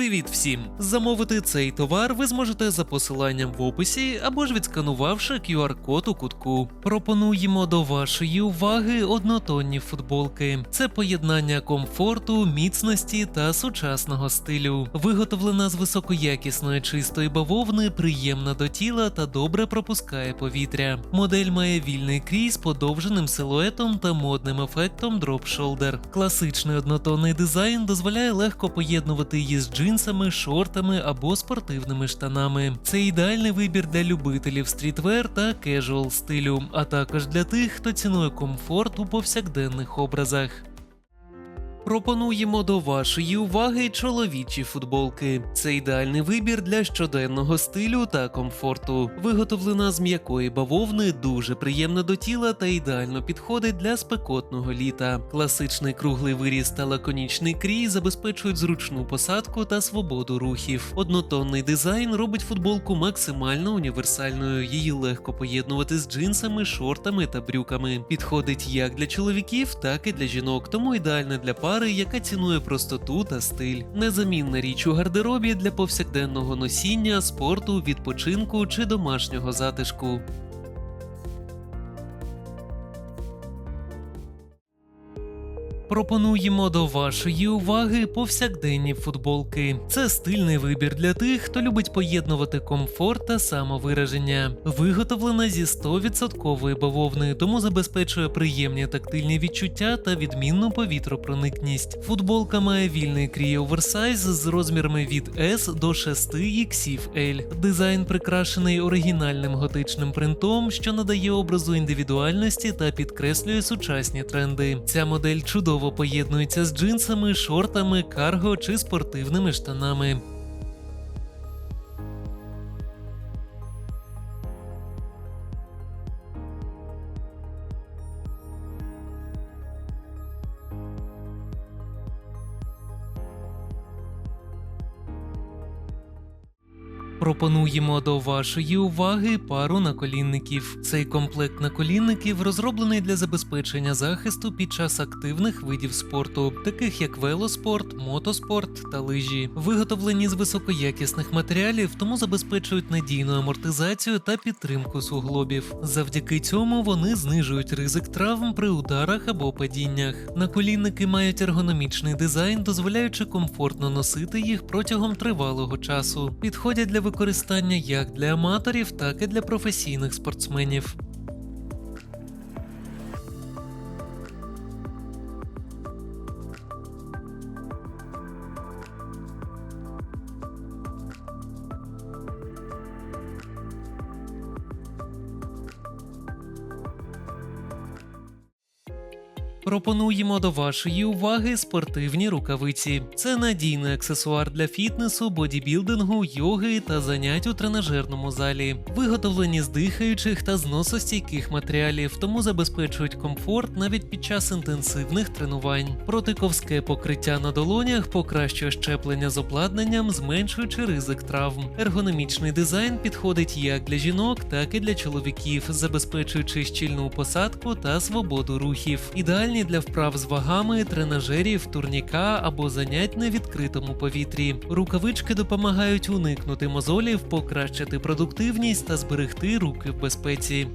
Привіт всім! Замовити цей товар ви зможете за посиланням в описі або ж відсканувавши QR-код у кутку. Пропонуємо до вашої уваги однотонні футболки. Це поєднання комфорту, міцності та сучасного стилю. Виготовлена з високоякісної чистої бавовни, приємна до тіла та добре пропускає повітря. Модель має вільний крій з подовженим силуетом та модним ефектом дроп-шолдер. Класичний однотонний дизайн дозволяє легко поєднувати її з джинсами, шортами або спортивними штанами. Це ідеальний вибір для любителів стрітвер та кежуал стилю, а також для тих, хто цінує комфорт у повсякденних образах. Пропонуємо до вашої уваги чоловічі футболки. Це ідеальний вибір для щоденного стилю та комфорту. Виготовлена з м'якої бавовни, дуже приємна до тіла та ідеально підходить для спекотного літа. Класичний круглий виріз та лаконічний крій забезпечують зручну посадку та свободу рухів. Однотонний дизайн робить футболку максимально універсальною. Її легко поєднувати з джинсами, шортами та брюками. Підходить як для чоловіків, так і для жінок, тому ідеальна для пари, яка цінує простоту та стиль. Незамінна річ у гардеробі для повсякденного носіння, спорту, відпочинку чи домашнього затишку. Пропонуємо до вашої уваги повсякденні футболки. Це стильний вибір для тих, хто любить поєднувати комфорт та самовираження. Виготовлена зі 100% бавовни, тому забезпечує приємні тактильні відчуття та відмінну повітропроникність. Футболка має вільний крій оверсайз з розмірами від S до 6 XL. Дизайн прикрашений оригінальним готичним принтом, що надає образу індивідуальності та підкреслює сучасні тренди. Ця модель чудово поєднується з джинсами, шортами, карго чи спортивними штанами. Пропонуємо до вашої уваги пару наколінників. Цей комплект наколінників розроблений для забезпечення захисту під час активних видів спорту, таких як велоспорт, мотоспорт та лижі. Виготовлені з високоякісних матеріалів, тому забезпечують надійну амортизацію та підтримку суглобів. Завдяки цьому вони знижують ризик травм при ударах або падіннях. Наколінники мають ергономічний дизайн, дозволяючи комфортно носити їх протягом тривалого часу. Підходять для використання як для аматорів, так і для професійних спортсменів. Пропонуємо до вашої уваги спортивні рукавиці. Це надійний аксесуар для фітнесу, бодібілдингу, йоги та занять у тренажерному залі. Виготовлені з дихаючих та зносостійких матеріалів, тому забезпечують комфорт навіть під час інтенсивних тренувань. Протиковське покриття на долонях покращує щеплення з обладнанням, зменшуючи ризик травм. Ергономічний дизайн підходить як для жінок, так і для чоловіків, забезпечуючи щільну посадку та свободу рухів. Ідеальні для вправ з вагами, тренажерів, турніка або занять на відкритому повітрі. Рукавички допомагають уникнути мозолів, покращити продуктивність та зберегти руки в безпеці.